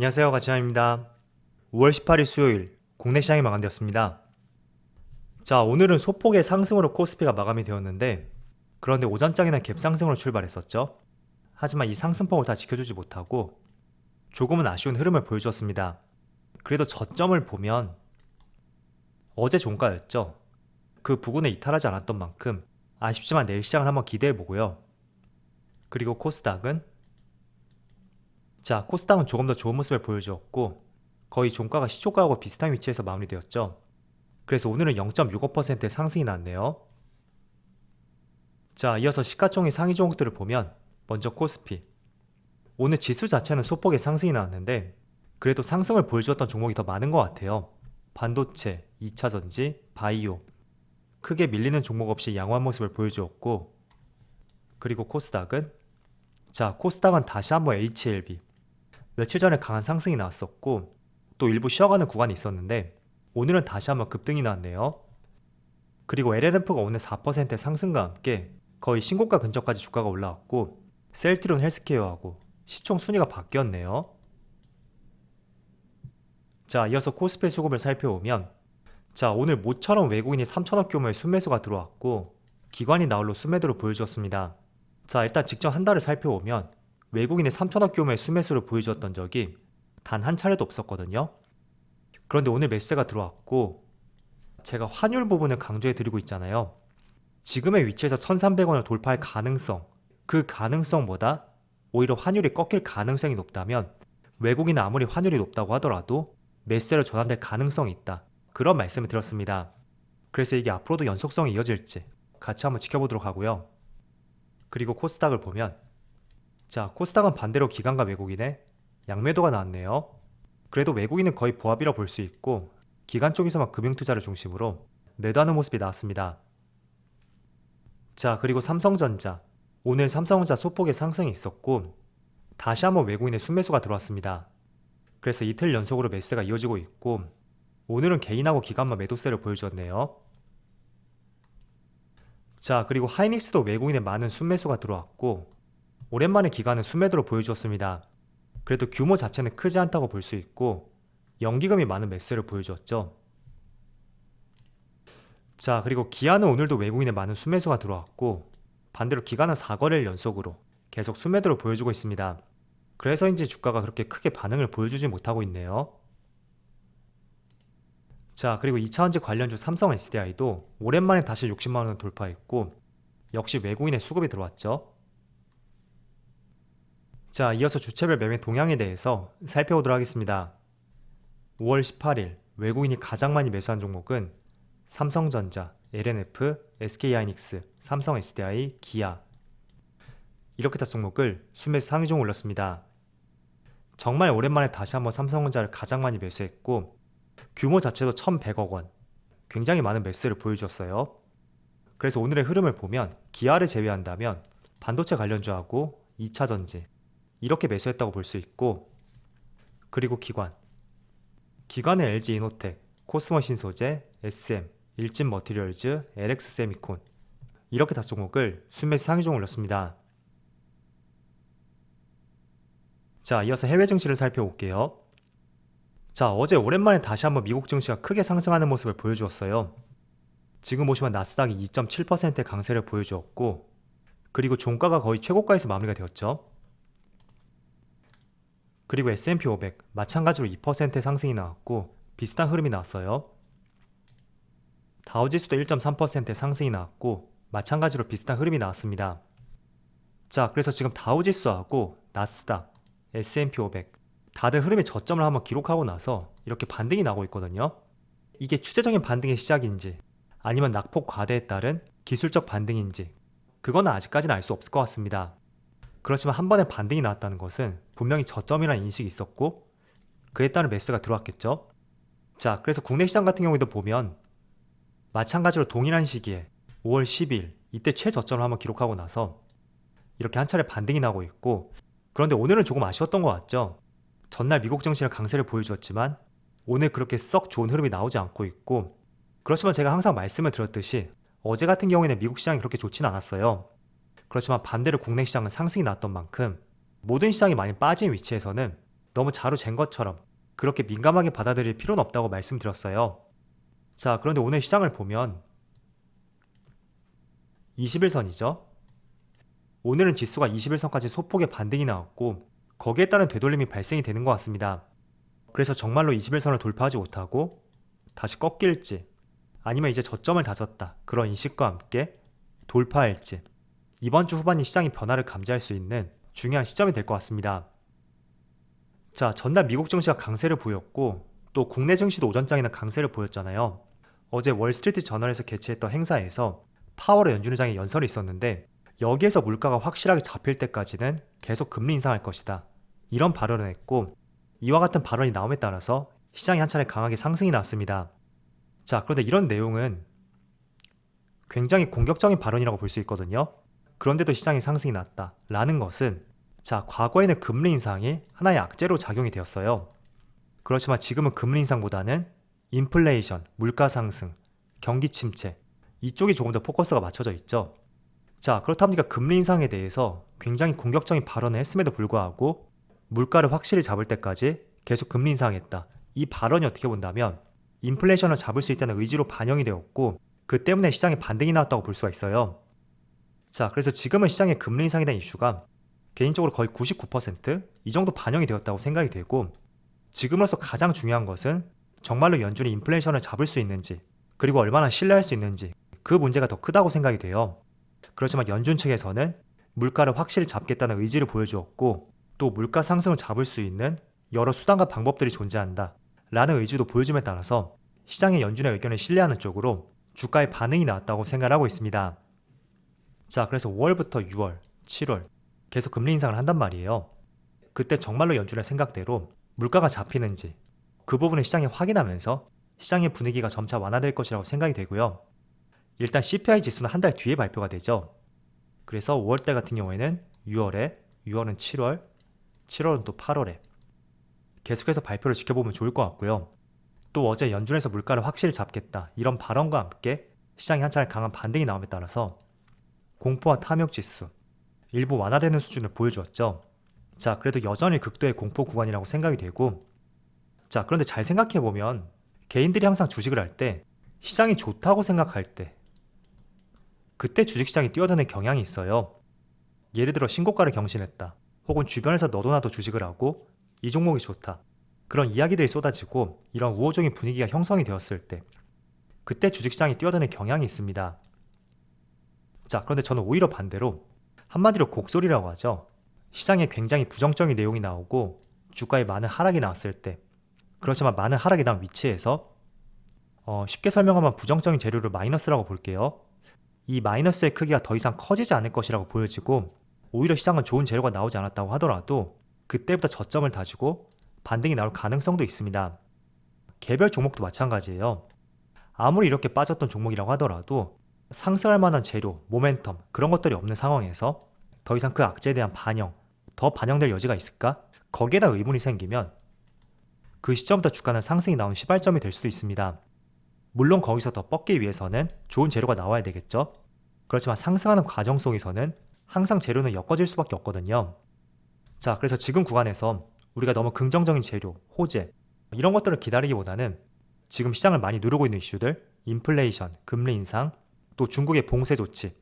안녕하세요. 가치아입니다. 5월 18일 수요일 국내 시장이 마감되었습니다. 자 오늘은 소폭의 상승으로 코스피가 마감이 되었는데 그런데 오전장에는 갭상승으로 출발했었죠. 하지만 이 상승폭을 다 지켜주지 못하고 조금은 아쉬운 흐름을 보여주었습니다. 그래도 저점을 보면 어제 종가였죠. 그 부근에 이탈하지 않았던 만큼 아쉽지만 내일 시장을 한번 기대해 보고요. 그리고 코스닥은 자, 코스닥은 조금 더 좋은 모습을 보여주었고 거의 종가가 시초가하고 비슷한 위치에서 마무리되었죠. 그래서 오늘은 0.65%의 상승이 났네요. 자, 이어서 시가총액 상위 종목들을 보면 먼저 코스피. 오늘 지수 자체는 소폭의 상승이 나왔는데 그래도 상승을 보여주었던 종목이 더 많은 것 같아요. 반도체, 2차전지, 바이오. 크게 밀리는 종목 없이 양호한 모습을 보여주었고 그리고 코스닥은 자, 코스닥은 다시 한번 HLB. 며칠 전에 강한 상승이 나왔었고 또 일부 쉬어가는 구간이 있었는데 오늘은 다시 한번 급등이 나왔네요. 그리고 LNF가 오늘 4%의 상승과 함께 거의 신고가 근처까지 주가가 올라왔고 셀트론 헬스케어하고 시총 순위가 바뀌었네요. 자, 이어서 코스피 수급을 살펴보면 자, 오늘 모처럼 외국인이 3천억 규모의 순매수가 들어왔고 기관이 나홀로 순매도를 보여주었습니다. 자, 일단 직전 한 달을 살펴보면 외국인이 3천억 규모의 수매수를 보여주었던 적이 단 한 차례도 없었거든요. 그런데 오늘 매수세가 들어왔고 제가 환율 부분을 강조해 드리고 있잖아요. 지금의 위치에서 1,300원을 돌파할 가능성, 그 가능성보다 오히려 환율이 꺾일 가능성이 높다면 외국인은 아무리 환율이 높다고 하더라도 매수세로 전환될 가능성이 있다. 그런 말씀을 드렸습니다. 그래서 이게 앞으로도 연속성이 이어질지 같이 한번 지켜보도록 하고요. 그리고 코스닥을 보면 자, 코스닥은 반대로 기관과 외국인의 양매도가 나왔네요. 그래도 외국인은 거의 보합이라 볼 수 있고 기관 쪽에서만 금융 투자를 중심으로 매도하는 모습이 나왔습니다. 자, 그리고 삼성전자. 오늘 삼성전자 소폭의 상승이 있었고 다시 한번 외국인의 순매수가 들어왔습니다. 그래서 이틀 연속으로 매수세가 이어지고 있고 오늘은 개인하고 기관만 매도세를 보여주었네요. 자, 그리고 하이닉스도 외국인의 많은 순매수가 들어왔고 오랜만에 기관은 순매도로 보여주었습니다. 그래도 규모 자체는 크지 않다고 볼 수 있고 연기금이 많은 매수를 보여주었죠. 자 그리고 기아는 오늘도 외국인의 많은 순매수가 들어왔고 반대로 기관은 4거래일 연속으로 계속 순매도를 보여주고 있습니다. 그래서인지 주가가 그렇게 크게 반응을 보여주지 못하고 있네요. 자 그리고 2차원지 관련주 삼성 SDI도 오랜만에 다시 60만원을 돌파했고 역시 외국인의 수급이 들어왔죠. 자, 이어서 주체별 매매 동향에 대해서 살펴보도록 하겠습니다. 5월 18일 외국인이 가장 많이 매수한 종목은 삼성전자, LNF, SK하이닉스, 삼성 SDI, 기아 이렇게 다 종목을 순매수 상위종 올렸습니다. 정말 오랜만에 다시 한번 삼성전자를 가장 많이 매수했고 규모 자체도 1100억 원 굉장히 많은 매수를 보여주었어요. 그래서 오늘의 흐름을 보면 기아를 제외한다면 반도체 관련주하고 2차전지 이렇게 매수했다고 볼 수 있고 그리고 기관 기관은 LG 이노텍, 코스모 신소재, SM, 일진 머티리얼즈, LX 세미콘 이렇게 다 종목을 순매수 상위종 올렸습니다. 자 이어서 해외 증시를 살펴볼게요. 자 어제 오랜만에 다시 한번 미국 증시가 크게 상승하는 모습을 보여주었어요. 지금 보시면 나스닥이 2.7%의 강세를 보여주었고 그리고 종가가 거의 최고가에서 마무리가 되었죠. 그리고 S&P 500 마찬가지로 2%의 상승이 나왔고 비슷한 흐름이 나왔어요. 다우지수도 1.3%의 상승이 나왔고 마찬가지로 비슷한 흐름이 나왔습니다. 자, 그래서 지금 다우지수하고 나스닥, S&P 500 다들 흐름의 저점을 한번 기록하고 나서 이렇게 반등이 나고 있거든요. 이게 추세적인 반등의 시작인지 아니면 낙폭 과대에 따른 기술적 반등인지 그건 아직까지는 알 수 없을 것 같습니다. 그렇지만 한 번에 반등이 나왔다는 것은 분명히 저점이라는 인식이 있었고 그에 따른 매수가 들어왔겠죠. 자, 그래서 국내 시장 같은 경우에도 보면 마찬가지로 동일한 시기에 5월 10일 이때 최저점을 한번 기록하고 나서 이렇게 한 차례 반등이 나고 있고 그런데 오늘은 조금 아쉬웠던 것 같죠. 전날 미국 증시는 강세를 보여주었지만 오늘 그렇게 썩 좋은 흐름이 나오지 않고 있고 그렇지만 제가 항상 말씀을 드렸듯이 어제 같은 경우에는 미국 시장이 그렇게 좋진 않았어요. 그렇지만 반대로 국내 시장은 상승이 났던 만큼 모든 시장이 많이 빠진 위치에서는 너무 자루 잰 것처럼 그렇게 민감하게 받아들일 필요는 없다고 말씀드렸어요. 자, 그런데 오늘 시장을 보면 21선이죠. 오늘은 지수가 21선까지 소폭의 반등이 나왔고 거기에 따른 되돌림이 발생이 되는 것 같습니다. 그래서 정말로 21선을 돌파하지 못하고 다시 꺾일지 아니면 이제 저점을 다졌다 그런 인식과 함께 돌파할지 이번 주 후반이 시장의 변화를 감지할 수 있는 중요한 시점이 될 것 같습니다. 자, 전날 미국 증시가 강세를 보였고 또 국내 증시도 오전장에는 강세를 보였잖아요. 어제 월스트리트 저널에서 개최했던 행사에서 파월의 연준 의장의 연설이 있었는데 여기에서 물가가 확실하게 잡힐 때까지는 계속 금리 인상할 것이다. 이런 발언을 했고 이와 같은 발언이 나옴에 따라서 시장이 한 차례 강하게 상승이 났습니다. 자, 그런데 이런 내용은 굉장히 공격적인 발언이라고 볼 수 있거든요. 그런데도 시장이 상승이 났다. 라는 것은 자, 과거에는 금리 인상이 하나의 악재로 작용이 되었어요. 그렇지만 지금은 금리 인상보다는 인플레이션, 물가 상승, 경기 침체 이쪽이 조금 더 포커스가 맞춰져 있죠. 자, 그렇다 보니까 금리 인상에 대해서 굉장히 공격적인 발언을 했음에도 불구하고 물가를 확실히 잡을 때까지 계속 금리 인상했다. 이 발언이 어떻게 본다면 인플레이션을 잡을 수 있다는 의지로 반영이 되었고 그 때문에 시장에 반등이 나왔다고 볼 수가 있어요. 자, 그래서 지금은 시장의 금리 인상에 대한 이슈가 개인적으로 거의 99%이 정도 반영이 되었다고 생각이 되고 지금으로서 가장 중요한 것은 정말로 연준이 인플레이션을 잡을 수 있는지 그리고 얼마나 신뢰할 수 있는지 그 문제가 더 크다고 생각이 돼요. 그렇지만 연준 측에서는 물가를 확실히 잡겠다는 의지를 보여주었고 또 물가 상승을 잡을 수 있는 여러 수단과 방법들이 존재한다 라는 의지도 보여줌에 따라서 시장의 연준의 의견을 신뢰하는 쪽으로 주가의 반응이 나왔다고 생각하고 있습니다. 자, 그래서 5월부터 6월, 7월 계속 금리 인상을 한단 말이에요. 그때 정말로 연준의 생각대로 물가가 잡히는지 그 부분을 시장이 확인하면서 시장의 분위기가 점차 완화될 것이라고 생각이 되고요. 일단 CPI 지수는 한 달 뒤에 발표가 되죠. 그래서 5월달 같은 경우에는 6월에, 6월은 7월, 7월은 또 8월에 계속해서 발표를 지켜보면 좋을 것 같고요. 또 어제 연준에서 물가를 확실히 잡겠다 이런 발언과 함께 시장이 한 차례 강한 반등이 나옴에 따라서 공포와 탐욕 지수 일부 완화되는 수준을 보여주었죠. 자, 그래도 여전히 극도의 공포 구간이라고 생각이 되고 자, 그런데 잘 생각해 보면 개인들이 항상 주식을 할 때 시장이 좋다고 생각할 때 그때 주식시장이 뛰어드는 경향이 있어요. 예를 들어 신고가를 경신했다. 혹은 주변에서 너도 나도 주식을 하고 이 종목이 좋다. 그런 이야기들이 쏟아지고 이런 우호적인 분위기가 형성이 되었을 때 그때 주식시장이 뛰어드는 경향이 있습니다. 자, 그런데 저는 오히려 반대로 한마디로 곡소리라고 하죠. 시장에 굉장히 부정적인 내용이 나오고 주가에 많은 하락이 나왔을 때 그렇지만 많은 하락이 난 위치에서 어, 쉽게 설명하면 부정적인 재료를 마이너스라고 볼게요. 이 마이너스의 크기가 더 이상 커지지 않을 것이라고 보여지고 오히려 시장은 좋은 재료가 나오지 않았다고 하더라도 그때부터 저점을 다지고 반등이 나올 가능성도 있습니다. 개별 종목도 마찬가지예요. 아무리 이렇게 빠졌던 종목이라고 하더라도 상승할 만한 재료, 모멘텀 그런 것들이 없는 상황에서 더 이상 그 악재에 대한 반영, 더 반영될 여지가 있을까? 거기에다 의문이 생기면 그 시점부터 주가는 상승이 나온 시발점이 될 수도 있습니다. 물론 거기서 더 뻗기 위해서는 좋은 재료가 나와야 되겠죠. 그렇지만 상승하는 과정 속에서는 항상 재료는 엮어질 수밖에 없거든요. 자, 그래서 지금 구간에서 우리가 너무 긍정적인 재료, 호재 이런 것들을 기다리기보다는 지금 시장을 많이 누르고 있는 이슈들, 인플레이션, 금리 인상, 또 중국의 봉쇄 조치,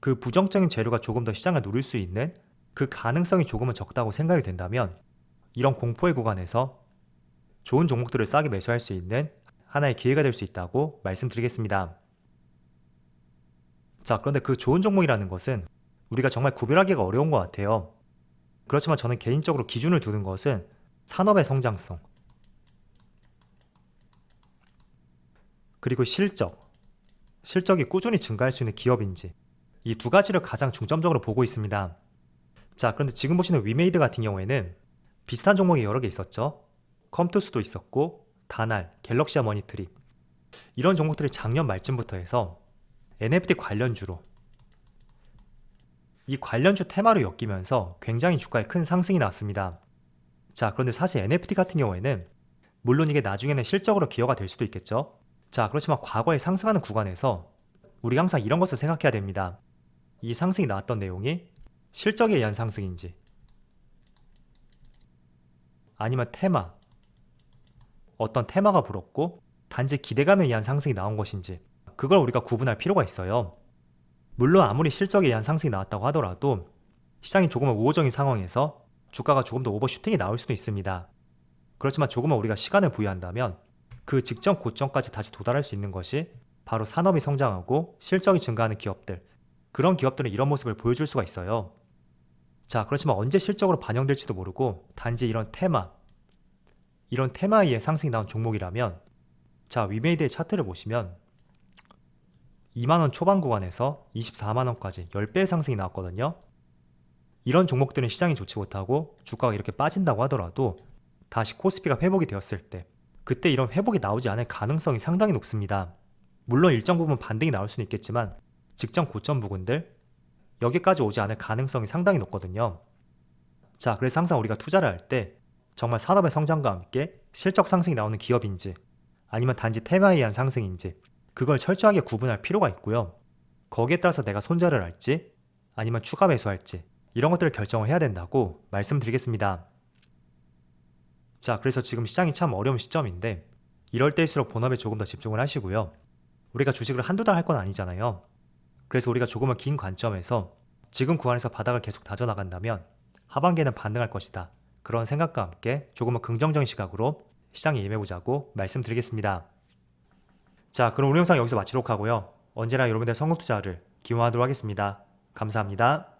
그 부정적인 재료가 조금 더 시장을 누릴 수 있는 그 가능성이 조금은 적다고 생각이 된다면 이런 공포의 구간에서 좋은 종목들을 싸게 매수할 수 있는 하나의 기회가 될 수 있다고 말씀드리겠습니다. 자, 그런데 그 좋은 종목이라는 것은 우리가 정말 구별하기가 어려운 것 같아요. 그렇지만 저는 개인적으로 기준을 두는 것은 산업의 성장성, 그리고 실적, 실적이 꾸준히 증가할 수 있는 기업인지 이 두 가지를 가장 중점적으로 보고 있습니다. 자, 그런데 지금 보시는 위메이드 같은 경우에는 비슷한 종목이 여러 개 있었죠. 컴투스도 있었고 다날, 갤럭시아 머니트리 이런 종목들이 작년 말쯤부터 해서 NFT 관련주로 이 관련주 테마로 엮이면서 굉장히 주가에 큰 상승이 나왔습니다. 자, 그런데 사실 NFT 같은 경우에는 물론 이게 나중에는 실적으로 기여가 될 수도 있겠죠. 자, 그렇지만 과거에 상승하는 구간에서 우리가 항상 이런 것을 생각해야 됩니다. 이 상승이 나왔던 내용이 실적에 의한 상승인지 아니면 테마, 어떤 테마가 불었고 단지 기대감에 의한 상승이 나온 것인지 그걸 우리가 구분할 필요가 있어요. 물론 아무리 실적에 의한 상승이 나왔다고 하더라도 시장이 조금은 우호적인 상황에서 주가가 조금 더 오버슈팅이 나올 수도 있습니다. 그렇지만 조금은 우리가 시간을 부여한다면 그 직전 고점까지 다시 도달할 수 있는 것이 바로 산업이 성장하고 실적이 증가하는 기업들 그런 기업들은 이런 모습을 보여줄 수가 있어요. 자, 그렇지만 언제 실적으로 반영될지도 모르고 단지 이런 테마, 이런 테마에 상승이 나온 종목이라면 자, 위메이드의 차트를 보시면 2만원 초반 구간에서 24만원까지 10배의 상승이 나왔거든요. 이런 종목들은 시장이 좋지 못하고 주가가 이렇게 빠진다고 하더라도 다시 코스피가 회복이 되었을 때 그때 이런 회복이 나오지 않을 가능성이 상당히 높습니다. 물론 일정 부분 반등이 나올 수는 있겠지만 직전 고점 부근들 여기까지 오지 않을 가능성이 상당히 높거든요. 자, 그래서 항상 우리가 투자를 할 때 정말 산업의 성장과 함께 실적 상승이 나오는 기업인지 아니면 단지 테마에 의한 상승인지 그걸 철저하게 구분할 필요가 있고요. 거기에 따라서 내가 손절을 할지 아니면 추가 매수할지 이런 것들을 결정을 해야 된다고 말씀드리겠습니다. 자, 그래서 지금 시장이 참 어려운 시점인데 이럴 때일수록 본업에 조금 더 집중을 하시고요. 우리가 주식을 한두 달 할 건 아니잖아요. 그래서 우리가 조금은 긴 관점에서 지금 구간에서 바닥을 계속 다져나간다면 하반기에는 반등할 것이다. 그런 생각과 함께 조금은 긍정적인 시각으로 시장에 임해보자고 말씀드리겠습니다. 자, 그럼 오늘 영상 여기서 마치도록 하고요. 언제나 여러분들의 성공 투자를 기원하도록 하겠습니다. 감사합니다.